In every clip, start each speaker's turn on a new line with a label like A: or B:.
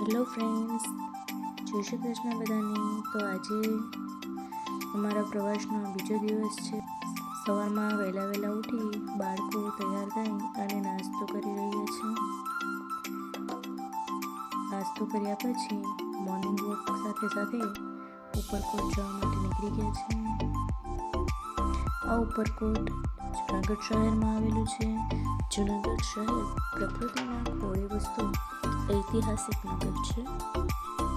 A: Hello friends જય શ્રી કૃષ્ણ બધાને. તો આજે અમારા પ્રવાસનો બીજો દિવસ છે. સવારમાં વહેલા વહેલા ઉઠી બાળકો તૈયાર થઈ અને નાસ્તો કરી રહ્યા છે. નાસ્તો કર્યા પછી મોર્નિંગ વોક સાથે સાથે ઉપરકોટ જવા માટે નીકળી ગયા છે. આ ઉપરકોટ જુનાગઢ શહેરમાં આવેલું છે. જુનાગઢ શહેર પ્રકૃતિના કોળી વસ્તુ, ઐતિહાસિક નગર છે.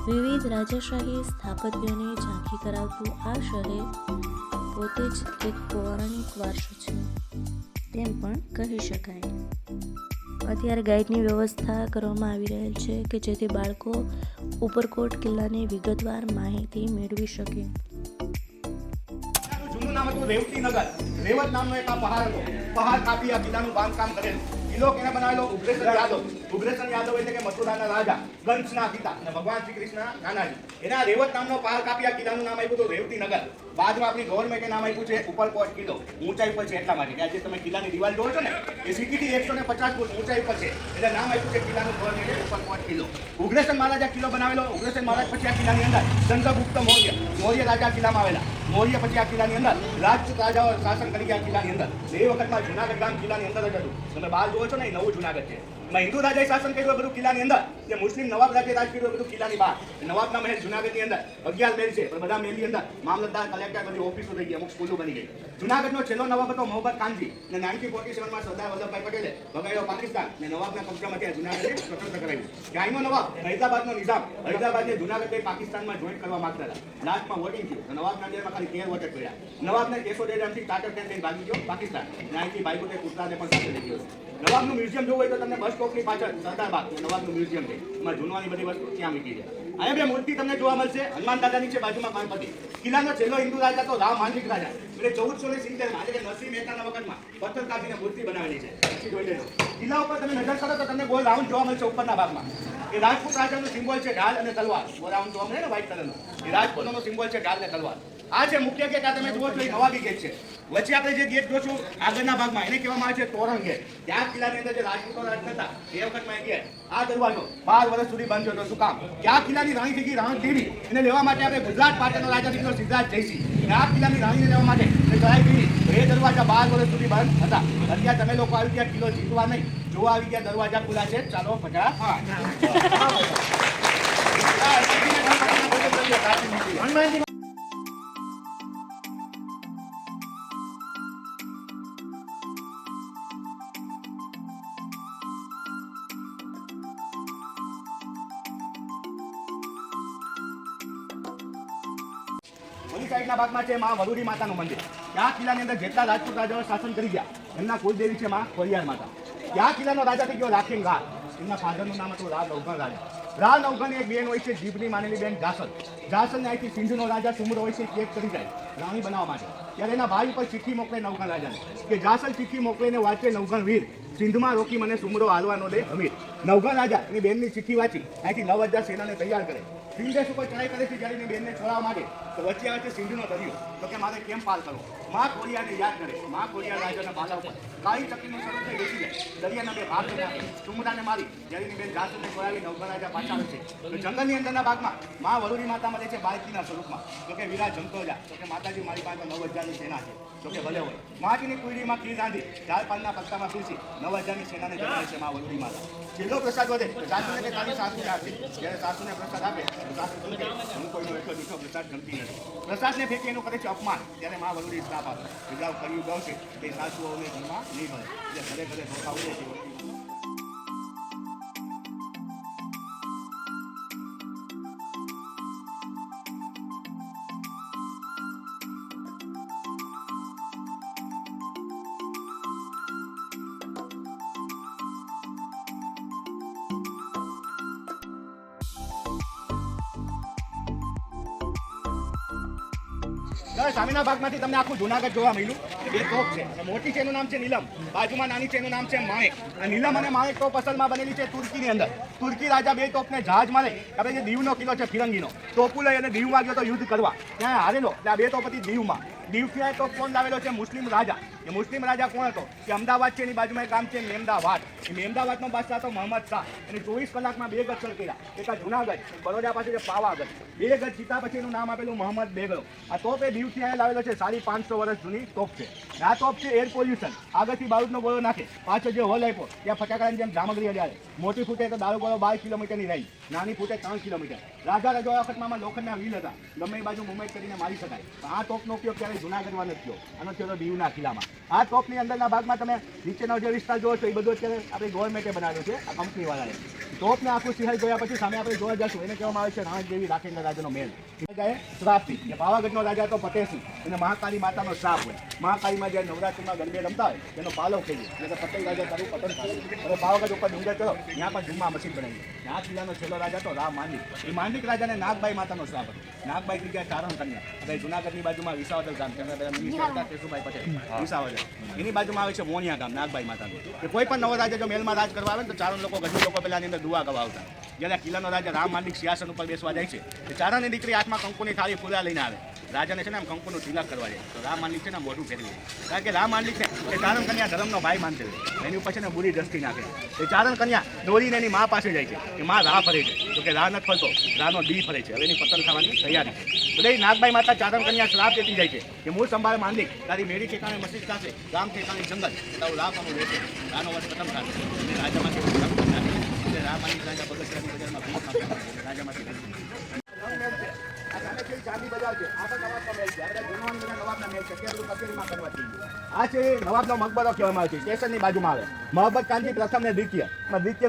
A: વિવિધ રાજાશાહી સ્થાપત્યને ઝાંખી કરાવતું આ શહેર પોતે જ એક પૌરાણિક વારસો છે, તેમ પણ કહી શકાય. અત્યારે ગાઈડની વ્યવસ્થા કરવામાં આવી રહેલ છે કે જેથી બાળકો ઉપરકોટ કિલ્લાની વિગતવાર માહિતી મેળવી શકે.
B: નામ હતું રેવતી નગર રેવત નામનો એક આ પહાડ હતો. પહાડ કાપી આ કિલ્લાનું બાંધકામ કરેલું. કિલ્લો કેને બનાવેલો ઉગ્રેસન યાદવ. ઉગ્રેસન યાદવ એટલે કે મથુરાના રાજા કંસના પિતા અને ભગવાન શ્રી કૃષ્ણ નાનાજી. એના રેવત નામનો પહાડ કાપી આ કિલ્લાનું નામ આપ્યું હતું રેવતી નગર બાદમાં આપણી ગવર્મેન્ટે નામ આપ્યું છે ઉપરકોટ કિલ્લો. ઊંચાઈ પર છે એટલા માટે આજે તમે કિલ્લાની દિવાલ જોવો છો ને, એ સિટીથી એકસો ને પચાસ ફૂટ ઊંચાઈ પર છે. એટલે નામ આપ્યું છે કિલ્લાનું ગવર્મેન્ટે ઉપરકોટ કિલ્લો. ઉગ્રેશન મહારાજા કિલ્લો બનાવેલો. ઉગ્રેશન મહારાજ પછી આ કિલ્લાની અંદર ચંદ્રગુપ્ત મૌર્ય મૌર્ય રાજા કિલ્લામાં આવેલા. મૌર્ય પછી આ કિલ્લાની અંદર, રાજ રાજાઓ શાસન કરી ગયા કિલ્લાની અંદર. એ વખતમાં જુનાગઢ ગામ કિલ્લાની અંદર જ હતું. તમે બહાર જુઓ છો ને, એ નવું જુનાગઢ છે. હિન્દુ રાજાએ શાસન કર્યું બધું કિલ્લાની અંદર. જે મુસ્લિમ નવાબ રાજાએ રાજ કર્યું બધું કિલ્લાની બહાર. નવાબના મહેલ જુનાગઢની અંદર. અગિયાર મહેલ છે, પણ બધા મહેલની અંદર મામલતદાર કલેક્ટર બધી ઓફિસો થઈ ગઈ અમુક સ્કૂલો બની ગઈ. જુનાગઢનો છેલ્લો નવાબ હતો મોહમ્મદ કાનજી અને નાઇન્ટીન ફોર્ટી સેવનમાં સરદાર વલ્લભભાઈ પટેલે ભગાડ્યો પાકિસ્તાન. અને નવાબના કબજામાંથી ત્યાં જુનાગઢને સ્વતંત્ર કરાવ્યું ગાયનો નવાબ હૈદરાબાદનો નિઝામ. હૈદરાબાદને જુનાગઢને પાકિસ્તાનમાં જોઈન કરવા માંગતા હતા. લાસ્ટમાં વોટિંગ થયું. નવાબના ડેમાં ખાલી તેર વોટર કર્યા નવાબને કેસો ડેરામથી ટાટર ટ્રેન લઈને ભાગી ગયો પાકિસ્તાન. નાઇન્ટી બાઈકોટે કુતરાને પણ સાથે લઈ ગયો. નવાબનું મ્યુઝિયમ જોવું હોય તો તમને બસ સ્ટોપની પાછળ સરદાર બાગ નવાબનું મ્યુઝિયમ છે. એમાં જૂનવાની બધી વસ્તુ ત્યાં મૂકી છે. અહીંયા બે મૂર્તિ તમને જોવા મળશે. હનુમાન દાદાની છે બાજુમાં ગણપતિ. કિલ્લાનો છેલ્લો હિન્દુ રાજા તો રામ માનસિક રાજા. એટલે ચૌદસો ને સિત્તેરમાં એટલે કે નરસિંહ મહેતાના વખતમાં પથ્થર કાપીને મૂર્તિ બનાવેલી છે. જોઈ લેજો. કિલ્લા ઉપર તમે નજર કરો તો તમને ગોલ રાઉન્ડ જોવા મળશે ઉપરના ભાગમાં. એ રાજપૂત રાજાનું સિમ્બોલ છે ઢાલ અને તલવાર. રાઉન્ડ જોવા મળે ને વ્હાઈટ કલરનો એ રાજપૂતોનો સિમ્બોલ છે ઢાલ અને તલવાર. આ છે મુખ્ય ગેટ, આ તમે જુઓ છો, એ નવાબી ગેટ છે. વચ્ચે આપણે જે ગેટ જોશું આગળના ભાગમાં એને કહેવામાં આવે છે તોરણ ગેટ ત્યાં કિલ્લાની અંદર જે રાજપૂતો રાજ હતા એ વખતમાં ગેટ આ દરવાજો બાર વર્ષ સુધી બંધ હતો શું કામ આ કિલ્લાની રાણી ગઈ રાણ દેવી એને લેવા માટે આપણે ગુજરાત પાટણનો રાજા દીકરો સિદ્ધાર્થ જયસિંહ આ કિલ્લાની રાણીને લેવા માટે ચડાઈ ગઈ એ દરવાજા બાર વર્ષ સુધી બંધ હતા અત્યારે તમે લોકો આવી ગયા કિલ્લો જીતવા નહીં જોવા આવી ગયા દરવાજા ખુલ્લા છે ચાલો પચાસ ઓલી સાઈડના ભાગમાં છે માં વરુડી માતાનું મંદિર. ત્યાં કિલ્લાની અંદર જેટલા રાજપૂત રાજાઓ શાસન કરી ગયા, એમના કુલદેવી છે માં ખોડિયાર માતા. ત્યાં કિલ્લાનો રાજા થઈ ગયો રાખીન રાજ. એમના ફાધરનું નામ હતું રા નવઘણ રાજા. રા નવઘણની એક બેન હોય છે જીભની માનેલી બેન જાસન જાસનને અહીંથી સિંધુનો રાજા સુમર હોય છે કેક કરી જાય. રાણી બનાવવા માટે. ત્યારે એના ભાઈ ઉપર ચિઠ્ઠી મોકલે નવગણ રાજાને. કે જાસલ ચિઠ્ઠી મોકલીને વાંચે નવગણ વીર. સિંધમાં રોકી મને સુમરો હાલવાનો દે અમીર. નવગણ રાજા એની બેનની ચિઠ્ઠી વાંચી. અહીંથી નવ હજાર સેનાને તૈયાર કરે. સિંધેશ ઉપર ચડાઈ કરે છે જ્યારે એની બેનને છોડાવવા માટે તો વચ્ચે આવે છે સિંધનો દરિયો. તો કે મારે કેમ પાલ કરવો માં કોરિયાને યાદ કરે. માં કોરિયા રાજાના બાલા ઉપર કાળી ચકલીનું શરૂ થઈ બેસી જાય. દરિયાના બે ભાગ નાખે સુમરાને મારી. જ્યારે બેન જાસુને છોડાવી નવગણ રાજા પાછા આવે છે. તો જંગલની અંદરના ભાગમાં માં વરુરી માતા મળે છે બાળકીના સ્વરૂપમાં. તો કે વીરા જમતો જા તો કે માતાજી મારી પાસે નવ હજારની સેના છે. જોકે ભલે હોય. માટીની કુઈડીમાં ખીર રાંધી ચાર પાંચના પત્તામાં પીસી નવ હજારની સેનાને જમાડે છે માં વરુડી માતા. જેટલો પ્રસાદ વધે, તો સાસુને કે તારી સાસુ આપે. જ્યારે સાસુને પ્રસાદ આપે, તો સાસુ શું કે, હું કોઈનો એટલો મીઠો પ્રસાદ જમતી નથી. પ્રસાદને ફેંકી એનું કરે છે અપમાન. ત્યારે માં વરુડી શ્રાપ આપે. કે કર્યું ગૌ છે, તે સાસુઓને ઘરમાં નહીં મળે. એટલે ઘરે ઘરે ધોખા ઉડે છે. સામેના ભાગમાંથી તમને આખું જુનાગઢ જોવા મળ્યું. બે તોપ છે. મોટી ચેનું નામ છે નીલમ. બાજુમાં નાની ચેનું નામ છે માણેક. આ નીલમ અને માણેક ટોપ અસલમાં બનેલી છે તુર્કીની અંદર. તુર્કી રાજા બે તોપને જહાજ મારે આપણે જે દીવનો કિલ્લો છે, ફિરંગીનો. ટોપુ લઈ અને દીવમાં ગયો તો યુદ્ધ કરવા. ત્યાં હારેલો. એટલે આ બે તોપ હતી દીવમાં. દીવથી આ ટોપ કોણ લાવેલો છે મુસ્લિમ રાજા. કે મુસ્લિમ રાજા કોણ હતો? કે અમદાવાદ છે, એની બાજુમાં એક ગામ છે, મેમદાવાદ. એ મેમદાવાદનો બાદશાહ હતો મોહમ્મદ શાહ. એને ચોવીસ કલાકમાં બે ગજ કર્યા. એક જુનાગઢ, બરોડા પાસે છે પાવાગઢ. બે ગજ જીતા પછી એનું નામ આપેલું મોહમ્મદ બેગડો. આ તોપ એ દીવથી અહીંયા લાવેલો છે, સાડી પાંચસો વર્ષ જૂની તોપ છે. આ તોપ છે એર પોલ્યુશન આગળથી બારૂદનો ગોળો નાખે. પાછળ જે હોલ આપ્યો, ત્યાં ફટાકડાની જેમ જામગરી અડાડે. મોટી ફૂટે તો દારૂ ગોળો બાર કિલોમીટરની રહી નાની ફૂટે ત્રણ કિલોમીટર. રાજા રજવા વખતમાં લોખંડના વ્હીલ હતા. ગમે બાજુ મુંબઈ કરીને મારી શકાય. આ તોપનો ઉપયોગ ક્યારેય જુનાગઢમાં નથી થયો. આનો થયો દીવના કિલ્લામાં આ તોપની અંદરના ભાગમાં તમે નીચેનો જે વિસ્તાર જોવો છો, એ બધું અત્યારે આપણી ગવર્મેન્ટે બનાવ્યો છે, આ કંપનીવાળાએ તોપને આખું સિંહાઈ જોયા પછી સામે આપણે જોવા જશું. એને કહેવામાં આવે છે રાણદેવી રાખેન્દ્ર રાજાનો શ્રાપથી. કે પાવાગઢનો રાજા હતો ફતેહસિંહ એને મહાકાળી માતાનો શ્રાપ હોય. મહાકાળીમાં જ્યારે નવરાત્રિમાં ગરબે રમતા હોય તેનો પાલો થઈ ગયો. એટલે પટેલ રાજા તારું પતન થાય હવે પાવાગઢ ઉપર ડુંગર ચડો ત્યાં પણ જુમ્મા મસ્જિદ બનાવી આ કિલ્લાનો છેલ્લો રાજા હતો રામ માંડિક એ માંડિક રાજાને નાગબાઈ માતાનો શ્રાપ હતો. નાગબાઈ જગ્યાએ ચારણ કન્યા. હવે જુનાગઢની બાજુમાં વિસાવદર ગામ. તેમના પહેલા મિનિસ્ટર હતા કેશુભાઈ પટેલ. વિસાવદર. એની બાજુમાં આવે છે મોનિયા ગામ નાગબાઈ માતાનું. કે કોઈ પણ નવો રાજા જો મેલમાં રાજ કરવા આવે ને તો ચારણ લોકો ગજુ લોકો પહેલાની અંદર દુઆ ગવાવતા. જ્યારે કિલ્લાનો રાજા રામ માલિક સિંહાસન ઉપર બેસવા જાય છે, તો ચારણની દીકરી હાથમાં કંકુની થાળી ફૂલા લઈને આવે. રાજાને છે ને આમ કંકુનું તિલક કરવા જાય. તો રામ માલિક છે ને મોઢું ફેરવી. કારણ કે રામ માલિક છે એ ચારણ કન્યા ધર્મનો ભાઈ માનશે એની ઉપર છે ને બુરી દ્રષ્ટિ નાખે. એ ચારણ કન્યા દોરીને એની મા પાસે જાય છે. કે મા રા ફરે છે. તો કે રા નથી ફરતો. રાનો દી ફરે છે. હવે એની પતન થવાની તૈયારી એટલે એ નાગભાઈ માતા ચારણ કન્યા શ્રાપ દેતી જાય છે કે મૂળ સંભાળ માંડી તારી મેરી ઠેકાણે મસ્જિદ થશે ગામ ઠેકાણે જંગલ. તારું રાહ પામું રહેશે. રાનો વર્ષ ખતમ થશે. રાજામાંથી એવું ધર્મ નાખે. એટલે રાહ માંડલિક રાજા છે. છે. આ પણ નવાબનો મહેલ છે. આ છે. નવાબનો મકબરો કહેવામાં આવે છે. બાજુમાં આવે. મોહમ્મદ ખાનજી પ્રથમ ને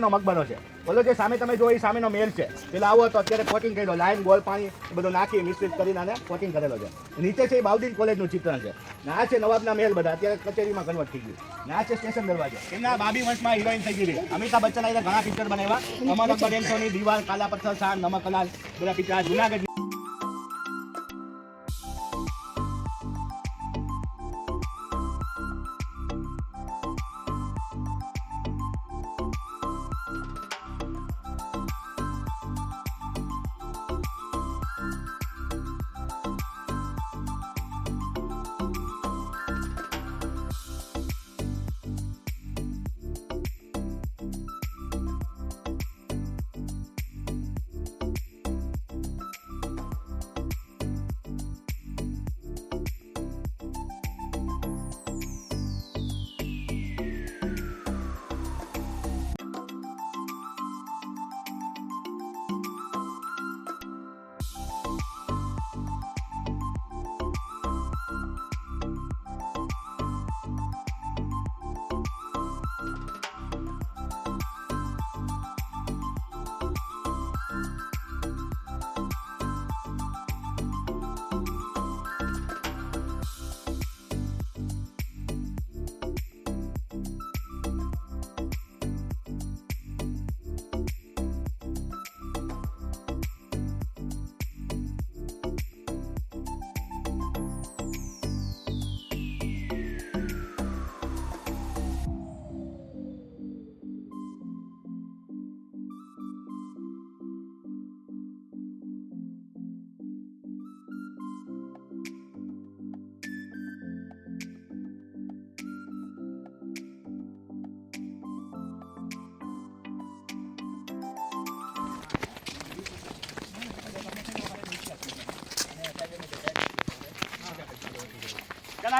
B: મકબરો છે. બોલો જે સામે તમે જો એ સામેનો મેલ છે. પેલા આવો તો અત્યારે કોટિંગ કર્યો લાઈન, ગોળ, પાણી બધું નાખી, મિશ્રિત કરીને આને કરેલો છે. નીચે છે એ બાઉદીન કોલેજનું ચિત્રણ છે. ને, આ છે નવાબના મહેલ બધા. અત્યારે કચેરીમાં કન્વર્ટ થઈ ગયું. ને, આ છે સ્ટેશન દરવાજો. એમના બાબી વંશમાં હિરોઈન થઈ ગઈ અમિતાભ બચ્ચન આવીને ઘણા પિક્ચર બનાવ્યા. અમર અકબર એન્થોની દીવાલ, કાલા પથ્થર, શાન નમકલાલ બધા પિક્ચર જુનાગઢ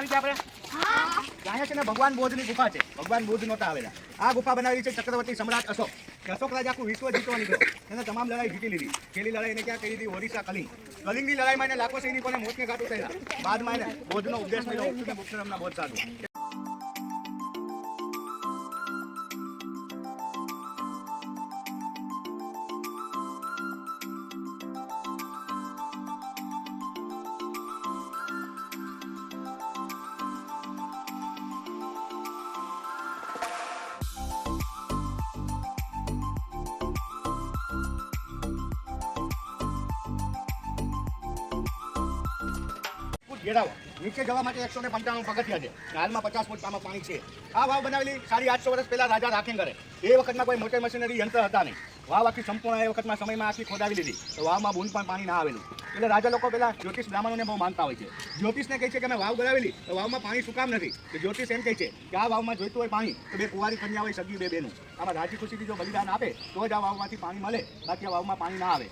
B: ચાલ છે આપણે? જાણે છે ને ભગવાન બૌદ્ધની ગુફા છે. ભગવાન બુદ્ધ નહોતા આવેલા. આ ગુફા બનાવી છે ચક્રવર્તી સમ્રાટ અશોક. અશોક રાજા વિશ્વ જીતવા નીકળ્યો. એને તમામ લડાઈ જીતી લીધી. પેલી લડાઈ ક્યાં કરી દીધી? ઓડિશા કલિંગ. કલિંગની લડાઈમાં એને લાખો સૈનિકોને મોતને ઘાટું થયેલા. બાદમાં એને બૌદ્ધનો ઉપદેશ મળ્યો મુક્ષરમના બૌદ્ધ સાધુ. ઘેરાવો નીચે જવા માટે એકસો ને પંચાણું પગથિયા છે. હાલમાં પચાસ ફૂટ આમાં પાણી છે. આ વાવ બનાવેલી સાડી આઠસો વર્ષ પહેલા રાજા રાખેંગરે એ વખતમાં કોઈ મોટર મશીનરી યંત્ર હતા નહીં. વાવ આખી સંપૂર્ણ એ વખતમાં સમયમાં આખી ખોદાવી લીધી. તો વાવમાં બૂંદ પણ પાણી ના આવેલું. એટલે રાજા લોકો પહેલાં જ્યોતિષ બ્રાહ્મણોને બહુ માનતા હોય છે. જ્યોતિષને કહે છે કે અમે વાવ બનાવેલી, તો વાવમાં પાણી શું કામ નથી? તો જ્યોતિષ એમ કહે છે કે આ વાવમાં જોઈતું હોય પાણી, તો બે કુંવારી કન્યા હોય, સગી બે બેનું આમાં રાજી ખુશીથી જો બલિદાન આપે, તો જ આ વાવમાંથી પાણી મળે. બાકી આ વાવમાં પાણી ના આવે.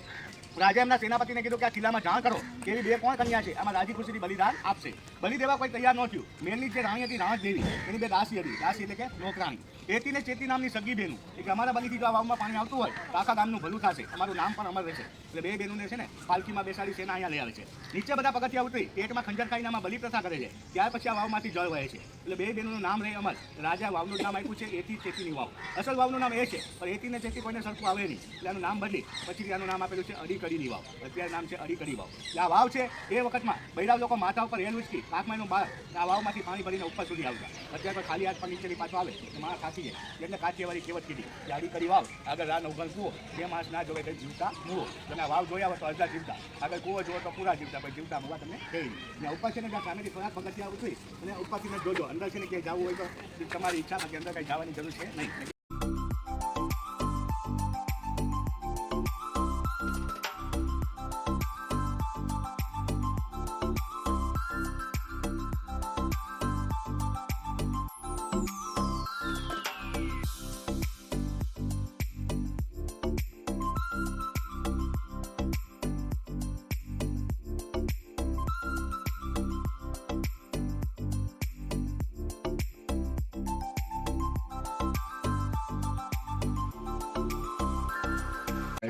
B: રાજા એમના સેનાપતિને કીધું કે આ કિલ્લામાં જાણ કરો કે એવી બે કોણ કન્યા છે? આમાં રાજી ખુશીથી બલિદાન આપશે. બલિ દેવા કોઈ તૈયાર ન થયું. મેનની જે રાણી હતી રાણ દેવી. એની બે દાસી હતી. દાસી એટલે કે નોકરાણી એતી ને ચેતી નામની સગી બેનું એટલે અમારા બલિથી જો આ વાવમાં પાણી આવતું હોય, તો આખા ગામનું ભલું થશે. અમારું નામ પણ અમર રહેશે. એટલે બે બેનુને છે ને, પાલખીમાં બેસાડી સેના અહીંયા લઈ આવે છે. નીચે બધા પગથિયા ઉતરી પેટમાં ખંજર ખાઈને આમાં બલિ પ્રથા કરે છે. ત્યાર પછી આ વાવમાંથી જળ વહે છે. એટલે બે બેનનું નામ રહે અમર. રાજા વાવનું નામ આપ્યું છે એથી ચેતીની વાવ. અસલ વાવનું નામ એ છે, પણ એથી ને ચેતી કોઈને સરખું આવે નહીં. એટલે આનું નામ બદલી. પછી આનું નામ આપેલું છે અડીકડીની વાવ. અત્યારે નામ છે અડીકડી વાવ. આ વાવ છે એ વખતમાં બૈરાવ લોકો માથા ઉપર રેલ ઉચકી આંખમાં એનું બાર આ વાવમાંથી પાણી ભરીને ઉપર સુધી આવતા. અત્યારે કોઈ ખાલી હાથ પણ નીચેથી પાછો આવે તો માણસ ખાસી જાય. એટલે કાઠિયાવાડી કહેવત કીધી કે અડીકડી વાવ, આગળ રાન નવગણ કૂવો બે માણસ ના જોવે તો જીવતા મૂળો તમે આ વાવ જોયા હોય તો અડધા જીવતા. આગળ કૂવો જોવો તો પૂરા જીવતા, પણ જીવતા મૂવા તમને કહી ને ઉપર છે ને ત્યાં સામેથી થોડાક પગથિયા ઉતરી અને ઉપરથી જોજો. અંદર છે ને ક્યાંય જવું હોય તો તમારી ઈચ્છા બાકી અંદર કંઈ જવાની જરૂર છે નહીં.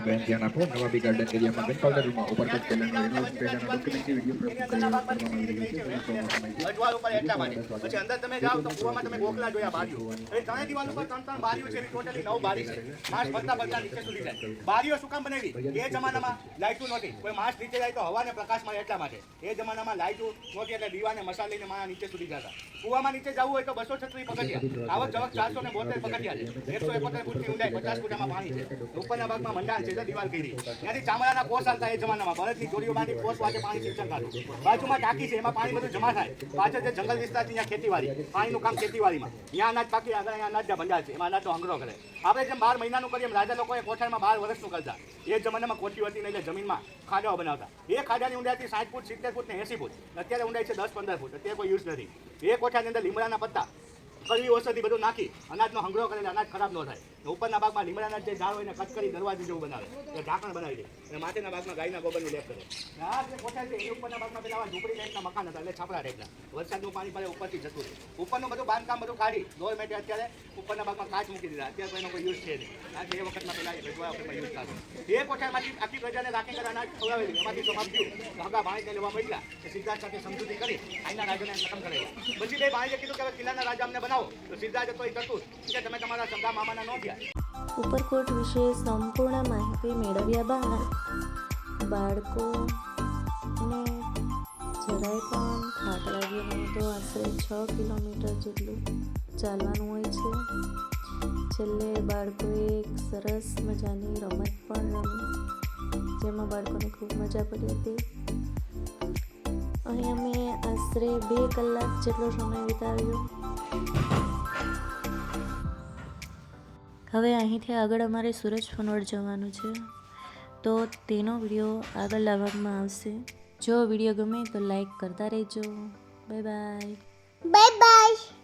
C: બહેન ધ્યાન આપો. નવાબી ગાર્ડન એરિયામાં ગનપાવડર રૂમમાં ઉપરકોટ કેલેન્ડર યુનિવર્સિટી પહેલાના ડોક્યુમેન્ટરી વીડિયો પ્રસ્તુત કરવામાં આવી રહ્યો છે
B: અજવાળ ઉપર એટલા માટે. પછી અંદર તમે જાઓ તો કૂવામાં તમે ગોખલા જોયા બારીઓ એ ત્રણેય દિવાલ ઉપર ત્રણ ત્રણ બારીઓ છે ટોટલી નવ બારી છે. માસ ભરતા ભરતા નીચે સુધી જાય. બારીઓ શું કામ બનાવી? એ જમાનામાં લાઇટું નહોતી. કોઈ માસ નીચે જાય તો હવાને પ્રકાશ મળે એટલા માટે. એ જમાનામાં લાઇટું નહોતી એટલે દીવાને મસાલ લઈને માણા નીચે સુધી જતા. કુવામાં નીચે જવું હોય તો બસો છત્રીસ પગથિયા. આવક જવક ચારસો ને બોતેર પગથિયા છે. એકસો એકોતેર ફૂટની ઊંડાઈ પચાસ ફૂટામાં પાણી છે. ઉપરના ભાગમાં મંડાણ છે. ચામડાના કોષ આવતા એ જમાનામાં. બળદની જોડીઓ બાંધી કોષ પાણી સિંચન થતું બાજુમાં પાણી બધું જમા થાય. પાછળ જે જંગલ વિસ્તાર ત્યાં ખેતીવાડી. પાણીનું કામ ખેતીવાડીમાં. ત્યાં અનાજ પાકી, આગળ અહીંયા અનાજના એમાં અનાજનો સંગ્રહ કરે. આપણે જેમ બાર મહિનાનું કરીએ એમ રાજા લોકોએ કોઠારમાં બાર વર્ષનું કરતા. એ જમાનામાં કોઠી હતી એટલે જમીનમાં ખાડાઓ બનાવતા. એ ખાડાની ઊંડાઈ હતી સાઠ ફૂટ, સિત્તેર ફૂટ ને એસી ફૂટ. અત્યારે ઊંડાઈ છે દસ, પંદર ફૂટ. અત્યારે કોઈ યુઝ નથી. એ કોઠાની અંદર લીમડાના પત્તા, કડવી ઔષધિ બધું નાખી, અનાજનો સંગ્રહ કરે અનાજ ખરાબ ન થાય. ઉપરના ભાગમાં લીમડાના જે ઝાડ હોય ને કટ કરી દરવાજો જેવું બનાવે. એટલે ઢાંકણ બનાવી દે. અને માથેના ભાગમાં ગાયના ગોબરનું લેપ કરે. આ જે કોઠા એની ઉપરના ભાગમાં પેલા ઝૂંપડી ટાઈપના મકાન હતા, એટલે છાપરા ટાઈપના. વરસાદનું પાણી પડે ઉપરથી જતું રહે. ઉપરનું બધું બાંધકામ બધું કાઢી ગવર્મેન્ટે અત્યારે ઉપરના ભાગમાં કાચ મૂકી દીધા. અત્યારે એનો કોઈ યુઝ છે નહીં. આજે એ વખતમાં પેલા રજવા વખતમાં યુઝ થતો એ કોઠામાંથી આખી પ્રજાને રાખી કરે અનાજ ખવડાવેલી. એમાંથી સમાપ થયું ભાગા હગા ભાણેજને લેવા મળ્યા તો સિદ્ધાર્થ સાથે સમજૂતી કરી, આઈના રાજાને ખતમ કરેલા પછી બે ભાણીએ કીધું કે કિલ્લાના રાજા અમને બનાવો. તો સિદ્ધાર્થ તો એ કરતું કે તમે તમારા સગા મામાના ન થયા.
A: ઉપરકોટ વિશે સંપૂર્ણ માહિતી મેળવ્યા બાદ બાળકોને જરાય પણ થાક લાગ્યો હોય તો આશરે છ કિલોમીટર જેટલું ચાલવાનું હોય છે. છેલ્લે બાળકોએ એક સરસ મજાની રમત પણ રમી, જેમાં બાળકોને ખૂબ મજા પડી હતી. અહીં અમે આશરે બે કલાક જેટલો સમય વિતાવ્યો. હવે અહીંથી આગળ અમારે સુરજ ફનોડ જવાનું છે. તો તેનો વીડિયો આગળ લાવવામાં આવશે. જો વીડિયો ગમે તો લાઈક કરતા રહેજો. Bye bye
D: bye bye.